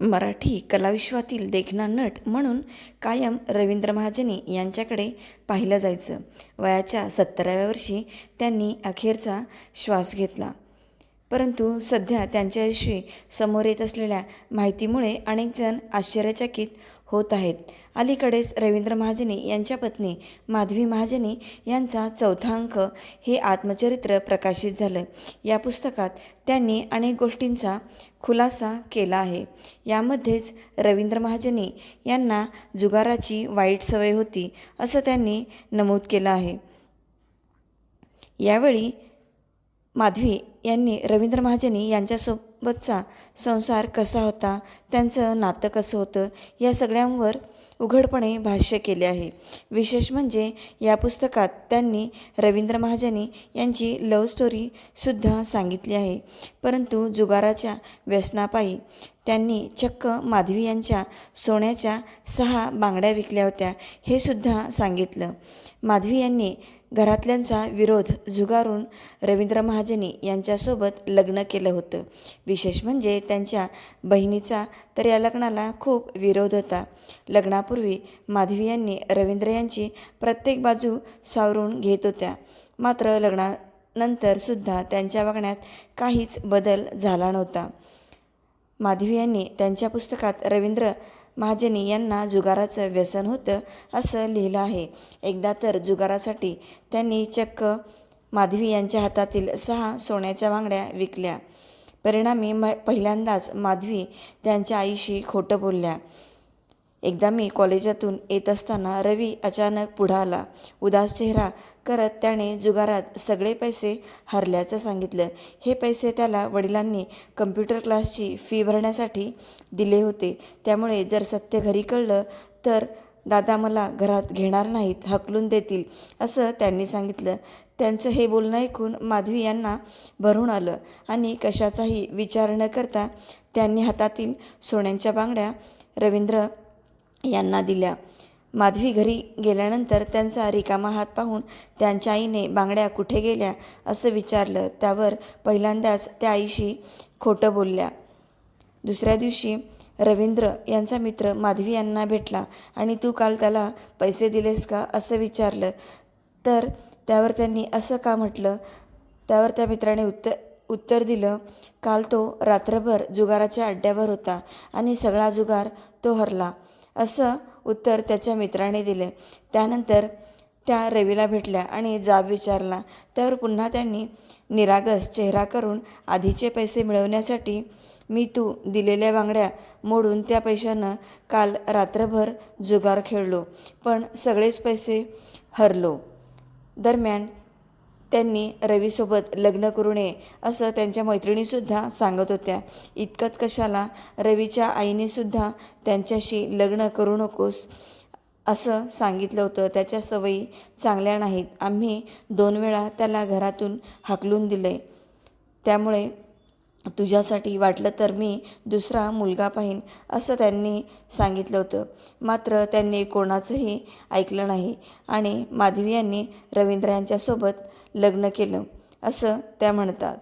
मराठी कलाविश्वातील देखणा नट म्हणून कायम रवींद्र महाजनी यांच्याकडे पाहिलं जायचं. वयाच्या सत्तराव्या वर्षी त्यांनी अखेरचा श्वास घेतला. परंतु सध्या त्यांच्याविषयी समोर येत असलेल्या माहितीमुळे अनेकजण आश्चर्यचकित होत आहेत. अलीकडेच रवींद्र महाजनी यांच्या पत्नी माधवी महाजनी यांचा चौथा अंक हे आत्मचरित्र प्रकाशित झालं. या पुस्तकात त्यांनी अनेक गोष्टींचा खुलासा केला आहे. यामध्येच रवींद्र महाजनी यांना जुगाराची वाईट सवय होती असं त्यांनी नमूद केलं आहे. यावेळी माधवी यांनी रवींद्र महाजनी सोबतचा संसार कसा होता त्यांचं नातं कसं होतं या सगळ्यांवर उघडपणे भाष्य केले आहे. विशेष म्हणजे या पुस्तकात त्यांनी रवींद्र महाजनी यांची लव्ह स्टोरीसुद्धा सांगितली आहे. परंतु जुगाराच्या व्यसनापायी त्यांनी चक्क माधवी यांच्या सोन्याच्या सहा बांगड्या विकल्या होत्या हे सुद्धा सांगितलं. माधवी यांनी घरातल्यांचा विरोध झुगारून रवींद्र महाजनी यांच्यासोबत लग्न केलं होतं. विशेष म्हणजे त्यांच्या बहिणीचा तर या लग्नाला खूप विरोध होता. लग्नापूर्वी माधवी यांनी रवींद्र यांची प्रत्येक बाजू सावरून घेत होत्या. मात्र लग्नानंतरसुद्धा त्यांच्या वागण्यात काहीच बदल झाला नव्हता. माधवी यांनी त्यांच्या पुस्तकात रवींद्र महाजनी यांना जुगाराचं व्यसन होतं असं लिहिलं आहे. एकदा तर जुगारासाठी त्यांनी चक्क माधवी यांच्या हातातील सहा सोन्याच्या बांगड्या विकल्या. परिणामी म पहिल्यांदाच माधवी त्यांच्या आईशी खोटं बोलल्या. एकदा मी कॉलेजातून येत असताना रवी अचानक पुढं आला. उदास चेहरा करत त्याने जुगारात सगळे पैसे हरल्याचं सांगितलं. हे पैसे त्याला वडिलांनी कम्प्युटर क्लासची फी भरण्यासाठी दिले होते. त्यामुळे जर सत्य घरी कळलं तर दादा मला घरात घेणार नाहीत हकलून देतील असं त्यांनी सांगितलं. त्यांचं हे बोलणं ऐकून माधवी यांना भरून आलं आणि कशाचाही विचार न करता त्यांनी हातातील सोन्यांच्या बांगड्या रवींद्र यांना दिल्या. माधवी घरी गेल्यानंतर त्यांचा रिकामा हात पाहून त्यांच्या आईने बांगड्या कुठे गेल्या असं विचारलं. त्यावर पहिल्यांदाच त्या आईशी खोटं बोलल्या. दुसऱ्या दिवशी रवींद्र यांचा मित्र माधवी यांना भेटला आणि तू काल त्याला पैसे दिलेस का? असं विचारलं. तर त्यावर त्यांनी असं का म्हटलं? त्यावर त्या मित्राने उत्तर उत्तर दिलं काल तो रात्रभर जुगाराच्या अड्ड्यावर होता आणि सगळा जुगार तो हरला. असं उत्तर त्याच्या मित्राने दिले. त्यानंतर त्या रवीला भेटल्या आणि जाब विचारला. त्यावर पुन्हा त्यांनी निरागस चेहरा करून आधीचे पैसे मिळवण्यासाठी मी तू दिलेल्या बांगड्या मोडून त्या पैशानं काल रात्रभर जुगार खेळलो. पण सगळेच पैसे हरलो. दरम्यान त्यांनी रवीसोबत लग्न करू नये असं त्यांच्या मैत्रिणीसुद्धा सांगत होत्या. इतकंच कशाला? रवीच्या आईनेसुद्धा त्यांच्याशी लग्न करू नकोस असं सांगितलं होतं. त्याच्या सवयी चांगल्या नाहीत. आम्ही दोन वेळा त्याला घरातून हाकलून दिले त्यामुळे तुझ्यासाठी वाटलं तर मी दुसरा मुलगा पाहीन असं त्यांनी सांगितलं होतं. मात्र त्यांनी कोणाचंही ऐकलं नाही. आणि माधवी यांनी रवींद्र यांच्यासोबत लग्न केलं. असं त्या म्हणतात.